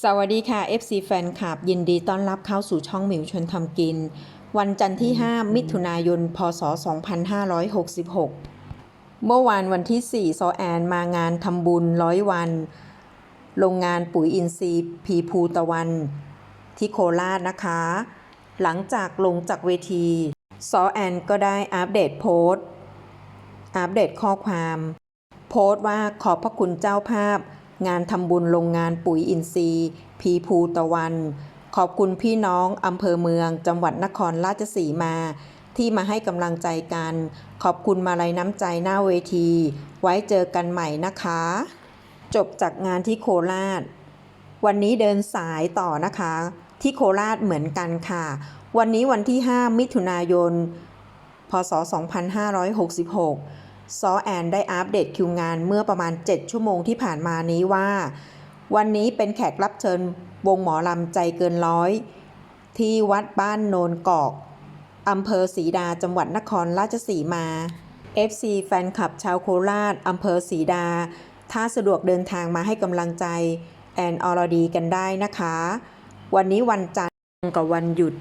สวัสดีค่ะ FC แฟนคลับ ยินดีต้อนรับเข้าสู่ช่องหมิวชวนทำกิน วันจันทร์ที่ 5 มิถุนายน พศ 2566 เมื่อวานวันที่ 4 ซอแอนมางานทำบุญร้อยวัน โรงงานปุ๋ยอินทรีย์พีภูตะวัน ที่โคราชนะคะ หลังจากลงจากเวที ซอแอนก็ได้อัปเดตโพสต์ อัปเดตข้อความ โพสต์ว่าขอบพระคุณเจ้าภาพ งานทำบุญโรงงานปุ๋ยอินทรีย์ พีภูตะวัน ขอบคุณพี่น้องอำเภอเมือง จังหวัดนครราชสีมา ที่มาให้กำลังใจกัน ขอบคุณมาลัยน้ำใจหน้าเวที ไว้เจอกันใหม่นะคะ จบจากงานที่โคราช วันนี้เดินสายต่อนะคะ ที่โคราชเหมือนกันค่ะ วันนี้วันที่ 5 มิถุนายน พศ 2566 ซอแอนได้อัปเดตคิวงานเมื่อประมาณ 7 ชั่วโมงที่ผ่านมานี้ว่า วันนี้เป็นแขกรับเชิญวงหมอลำใจเกินร้อย ที่วัดบ้านโนนกอกอำเภอศรีดาจังหวัดนครราชสีมา FC แฟนคลับชาวโคราชอำเภอศรีดา ถ้าสะดวกเดินทางมาให้กำลังใจ แอนออรดีกันได้นะคะ วันนี้วันจันทร์กับวันหยุด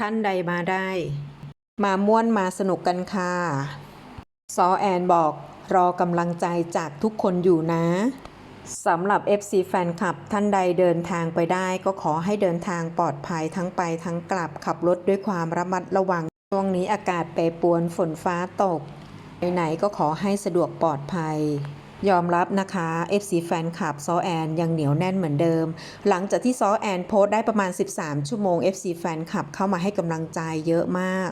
ท่านใดมาได้ มาม่วนมาสนุกกันค่ะ ซอแอนบอกรอกำลังใจจากทุกคนอยู่นะสำหรับ FC แฟนคลับท่านใดเดินทางไปได้ ก็ขอให้เดินทางปลอดภัยทั้งไปทั้งกลับขับรถด้วยความระมัดระวัง ช่วงนี้อากาศแปรปรวนฝนฟ้าตก ไหนก็ขอให้สะดวกปลอดภัย ยอมรับนะคะ FC แฟนคลับซอแอนยังเหนียวแน่นเหมือนเดิม หลังจากที่ซอแอนโพสต์ได้ประมาณ 13 ชั่วโมง FC แฟนคลับเข้ามาให้กำลังใจเยอะมาก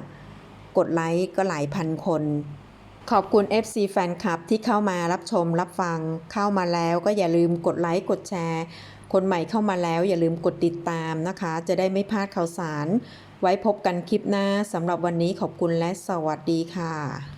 กดไลค์ก็หลายพันคน ขอบคุณ FC แฟนคลับที่เข้ามารับชมรับฟังเข้ามาแล้วก็อย่าลืมกดไลค์กดแชร์ คนใหม่เข้ามาแล้วอย่าลืมกดติดตามนะคะ จะได้ไม่พลาดข่าวสาร ไว้พบกันคลิปหน้าสำหรับวันนี้ขอบคุณและสวัสดีค่ะ